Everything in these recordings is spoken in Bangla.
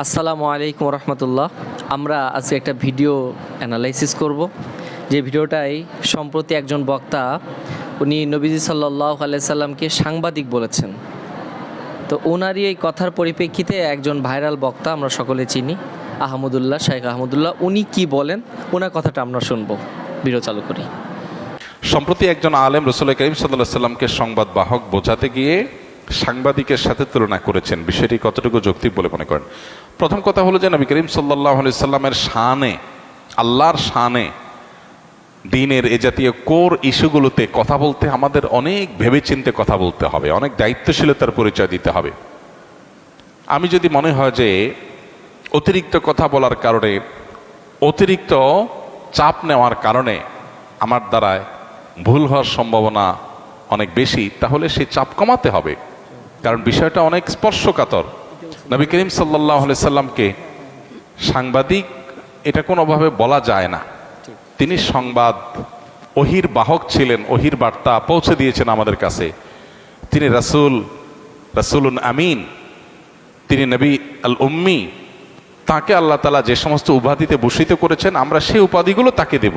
আসসালামু আলাইকুম রহমতুল্লাহ। আমরা আজকে একটা ভিডিও অ্যানালাইসিস করব। যে ভিডিওটাই সম্প্রতি একজন বক্তা, উনি নবীজি সাল্লাহ আলাইসাল্লামকে সাংবাদিক বলেছেন। তো ওনারই এই কথার পরিপ্রেক্ষিতে একজন ভাইরাল বক্তা, আমরা সকলে চিনি, আহমদুল্লাহ, শাইখ আহমদুল্লাহ, উনি কি বলেন? ওনার কথাটা আমরা শুনব। ভিডিও চালু করি। সম্প্রতি একজন আলেম রসুল করিম সাল্লাহ সাল্লামকে সংবাদ বাহক বোঝাতে গিয়ে সাংবাদিকের সাথে তুলনা করেছেন। বিষয়টি কতটুকু যৌক্তিক বলে মনে করেন? প্রথম কথা হলো যে নবী করিম সাল্লাহ সাল্লামের শানে, আল্লাহর শানে দিনের এ জাতীয় কোর ইস্যুগুলোতে কথা বলতে আমাদের অনেক ভেবেচিন্তে কথা বলতে হবে, অনেক দায়িত্বশীলতার পরিচয় দিতে হবে। আমি যদি মনে হয় যে অতিরিক্ত কথা বলার কারণে, অতিরিক্ত চাপ নেওয়ার কারণে আমার দ্বারায় ভুল হওয়ার সম্ভাবনা অনেক বেশি, তাহলে সেই চাপ কমাতে হবে। কারণ বিষয়টা অনেক স্পর্শকাতর। নবী করিম সাল্লাহ সাল্লামকে সাংবাদিক এটা কোনোভাবে বলা যায় না। তিনি সংবাদ, অহির বাহক ছিলেন, অহির বার্তা পৌঁছে দিয়েছেন আমাদের কাছে। তিনি রাসূল, রাসূলুন আমিন, তিনি নবী আল উম্মি তাকে আল্লাহ তালা যে সমস্ত উপাধিতে ভূষিত করেছেন, আমরা সেই উপাধিগুলো তাকে দেব।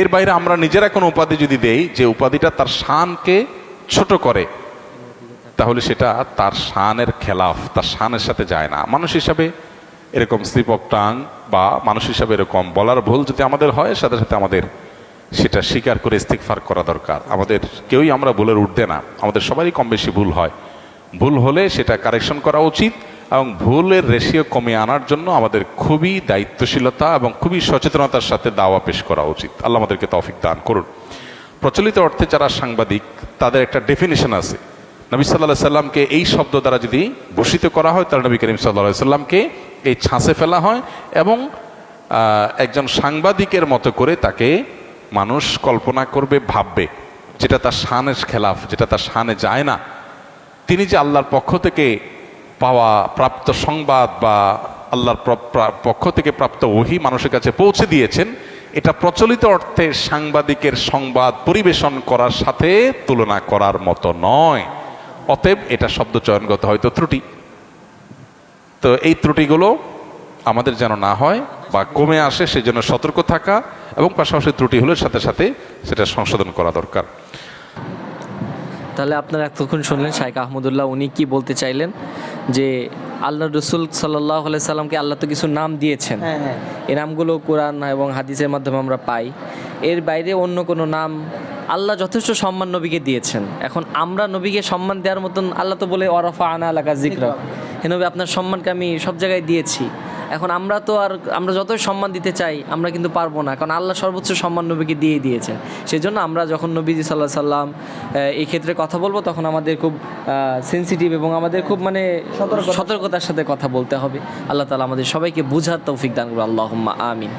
এর বাইরে আমরা নিজেরা কোনো উপাধি যদি দেই, যে উপাধিটা তার শানকে ছোট করে তাহলে সেটা তার শানের খেলাফ, তার শানের সাথে যায় না। মানুষ হিসাবে এরকম স্লিপ অফ টাং বা মানুষ হিসাবে এরকম বলার ভুল যদি আমাদের হয়, সাথে সাথে আমাদের সেটা স্বীকার করে ইস্তিকফার করা দরকার। আমাদের কেউই আমরা ভুলের উঠতে না। আমাদের সবারই কম বেশি ভুল হয়। ভুল হলে সেটা কারেকশন করা উচিত এবং ভুলের রেশিও কমিয়ে আনার জন্য আমাদের খুবই দায়িত্বশীলতা এবং খুবই সচেতনতার সাথে দাওয়া পেশ করা উচিত। আল্লাহ আমাদেরকে তফিক দান করুন। প্রচলিত অর্থে যারা সাংবাদিক, তাদের একটা ডেফিনেশন আছে। নবী সাল্লাহ সাল্লামকে এই শব্দ দ্বারা যদি ভূষিত করা হয়, তাহলে নবী করিম সাল্লাহ সাল্লামকে এই ছাঁচে ফেলা হয় এবং একজন সাংবাদিকের মতো করে তাকে মানুষ কল্পনা করবে, ভাববে, যেটা তার শানের খেলাফ, যেটা তার শানে যায় না। তিনি যে আল্লাহর পক্ষ থেকে পাওয়া প্রাপ্ত সংবাদ বা আল্লাহর পক্ষ থেকে প্রাপ্ত ওহি মানুষের কাছে পৌঁছে দিয়েছেন, এটা প্রচলিত অর্থে সাংবাদিকের সংবাদ পরিবেশন করার সাথে তুলনা করার মতো নয়। অতএব এটা শব্দ চয়নগত হয়তো ত্রুটি। তো এই ত্রুটিগুলো আমাদের যেন না হয় বা কমে আসে সেজন্য সতর্ক থাকা এবং পাশাপাশি ত্রুটি হলে সাথে সাথে সেটা সংশোধন করা দরকার। তাহলে আপনারা এতক্ষণ শুনলেন শাইখ আহমদুল্লাহ উনি কি বলতে চাইলেন? যে আল্লাহ রসুল সাল্লাহ সাল্লামকে আল্লাহ তো কিছু নাম দিয়েছেন। হ্যাঁ হ্যাঁ। এই নামগুলো কোরআন এবং হাদিসের মাধ্যমে আমরা পাই। এর বাইরে অন্য কোনো নাম আল্লাহ যথেষ্ট সম্মান নবীকে দিয়েছেন। এখন আমরা নবীকে সম্মান দেওয়ার মতন আল্লাহ তো বলে অরফা আনা আলাকা জিকরা হে নবী আপনার সম্মানকে আমি সব জায়গায় দিয়েছি। এখন আমরা তো আর আমরা যতই সম্মান দিতে চাই আমরা কিন্তু পারব না। কারণ আল্লাহ সর্বোচ্চ সম্মান নবীকে দিয়ে দিয়েছেন। সেই জন্য আমরা যখন নবীজি সাল্লাহ সাল্লাম এই ক্ষেত্রে কথা বলব তখন আমাদের খুব সেন্সিটিভ এবং আমাদের খুব মানে সতর্কতা। সতর্কতার সাথে কথা বলতে হবে। আল্লাহ তালা আমাদের সবাইকে বুঝার তৌফিক দান করব আল্লাহ আমিন।